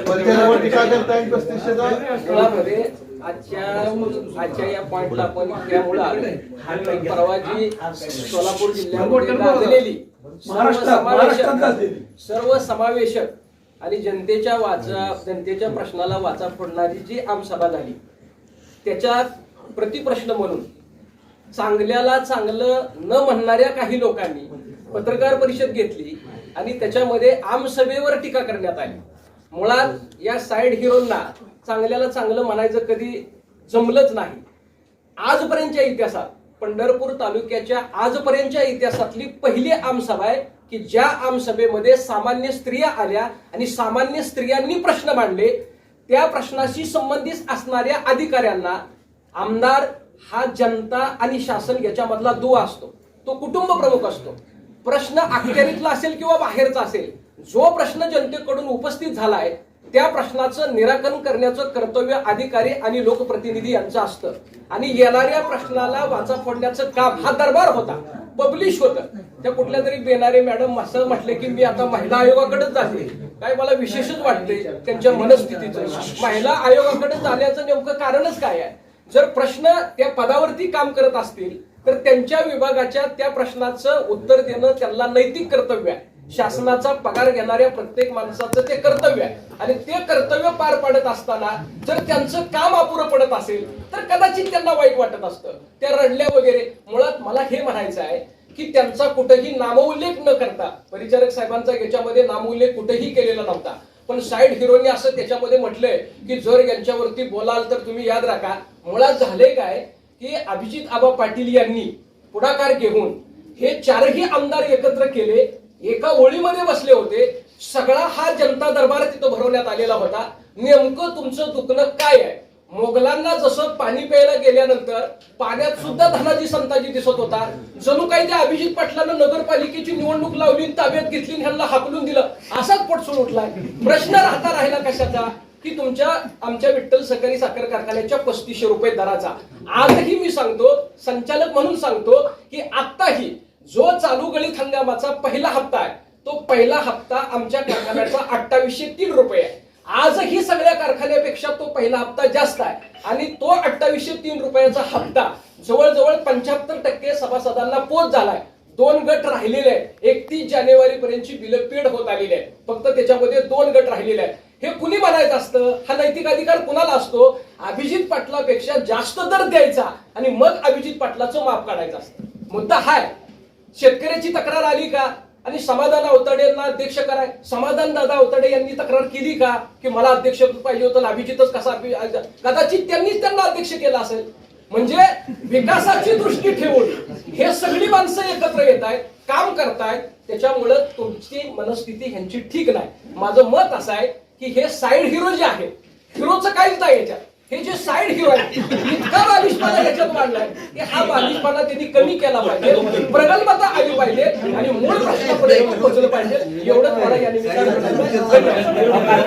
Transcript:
पण त्याच्यावर टीका करताय पस्तीसशेचा मुळामध्ये आजच्या आजच्या या पॉइंटला आपण त्यामुळे आलो परवा जी सोलापूर जिल्ह्यामध्ये गाजलेली. सर्व समावेशक आणि जनतेच्या वाचा जनतेच्या प्रश्नाला वाचा फोडणारी जी आमसभा झाली त्याच्या प्रतिप्रश्न म्हणून चांगल्याला चांगलं न म्हणणाऱ्या काही लोकांनी पत्रकार परिषद घेतली आणि त्याच्यामध्ये आमसभेवर टीका करण्यात आली. मुळात या साईड हिरोंना चांगल्याला चांगलं म्हणायचं कधी जमलंच नाही. आजपर्यंतच्या इतिहासात पंढरपूर तालुक्याच्या आजपर्यंतच्या इतिहासातली पहिली आमसभा आहे की ज्या आमसभेमध्ये सामान्य स्त्रिया आल्या आणि सामान्य स्त्रियांनी प्रश्न मांडले. त्या प्रश्नाशी संबंधित असणाऱ्या अधिकाऱ्यांना आमदार हा जनता आणि शासन याच्यामधला दुवा असतो. तो कुटुंब प्रमुख असतो. प्रश्न अखत्यारीतला असेल किंवा बाहेरचा असेल जो प्रश्न जनतेकडून उपस्थित झालाय त्या प्रश्नाचं निराकरण करण्याचं कर्तव्य अधिकारी आणि लोकप्रतिनिधी यांचं असतं. आणि येणाऱ्या प्रश्नाला वाचा फोडण्याचं काम हा दरबार होता. पब्लिश होतं. त्या कुठल्या तरी बेनारे मॅडम असं म्हटले की मी आता महिला आयोगाकडेच जाते. काय मला विशेषच वाटते त्यांच्या मनस्थितीचं. महिला आयोगाकडे जाण्याचं नेमकं कारणच काय आहे? जर प्रश्न त्या पदावरती काम करत असतील तर त्यांच्या विभागाच्या त्या प्रश्नाचं उत्तर देणं त्यांना नैतिक कर्तव्य आहे. शासनाचा पगार घेणाऱ्या प्रत्येक माणसाचं ते कर्तव्य आहे. आणि ते कर्तव्य पार पाडत असताना जर त्यांचं काम अपुरं पडत असेल तर कदाचित त्यांना वाईट वाटत असतं. त्या रडल्या वगैरे मुळात मला हे म्हणायचं आहे की त्यांचा कुठेही नामोल्लेख न करता परिचारक साहेबांचा याच्यामध्ये नामोल्लेख कुठेही केलेला नव्हता. पण साईड हिरोनी असं त्याच्यामध्ये म्हटलंय की जर यांच्यावरती बोलाल तर तुम्ही याद राखा मुळात झाले काय की अभिजित आबा पाटील यांनी पुढाकार घेऊन हे चारही आमदार एकत्र केले एका ओळीमध्ये बसले होते. सगळा हा जनता दरबार तिथं भरवण्यात आलेला होता. नेमकं तुमचं दुखणं काय आहे? मोगलांना जसं पाणी प्यायला गेल्यानंतर पाण्यात सुद्धा धनाजी संताजी दिसत होता. जणू काही त्या अभिजित पाटलानं नगरपालिकेची निवडणूक लावली ताब्यात घेतली ह्यांना हाकलून दिलं. असाच पटसून उठला. प्रश्न राहता राहिला कशाचा? की तुमच्या आमच्या विठ्ठल सहकारी साखर कारखान्याच्या पस्तीसशे रुपये दराचा. आजही मी सांगतो संचालक म्हणून सांगतो की आत्ताही जो चालू गळीत हंगामाचा पहिला हप्ता आहे तो पहिला हप्ता आमच्या कारखान्याचा अठ्ठावीसशे तीन रुपये आहे. आजही सगळ्या कारखान्यापेक्षा तो पहिला हप्ता जास्त आहे. आणि तो अठ्ठावीसशे तीन रुपयाचा हप्ता जवळजवळ पंच्याहत्तर टक्के सभासदांना पोच झालाय. दोन गट राहिलेले आहेत. एकतीस जानेवारी पर्यंतची बिलं पेड होत आलेली आहेत. फक्त त्याच्यामध्ये दोन गट राहिलेले आहेत. हे कुणी म्हणायचं असतं? हा नैतिक अधिकार कुणाला असतो? अभिजित पाटलापेक्षा जास्त दर द्यायचा आणि मग अभिजित पाटलाचं माप काढायचं असतं. मुद्दा हाय शेतकऱ्याची तक्रार आली का? आणि समाधान अवतडेंना अध्यक्ष कराय समाधान दादा अवतडे यांनी तक्रार केली का? की मला अध्यक्ष पाहिजे होतं अभिजितच कसा कदाचित त्यांनीच त्यांना अध्यक्ष केला असेल. म्हणजे विकासाची दृष्टी ठेवून हे सगळी माणसं एकत्र येत आहेत काम करतायत त्याच्यामुळं तुमची मनस्थिती ह्यांची ठीक नाही. माझं मत असं आहे की हे साईड हिरो जे आहेत हिरोचं काहीच नाही याच्यात. हे जे साईड हिरो आहे इतका बालिशपणा याच्यात मांडलाय की हा बालिशपणा त्यांनी कमी केला पाहिजे. प्रगल्भता आली पाहिजे. आणि मूळ प्रश्नापर्यंत पोहोचलं पाहिजे. एवढंच मला या निमित्तानं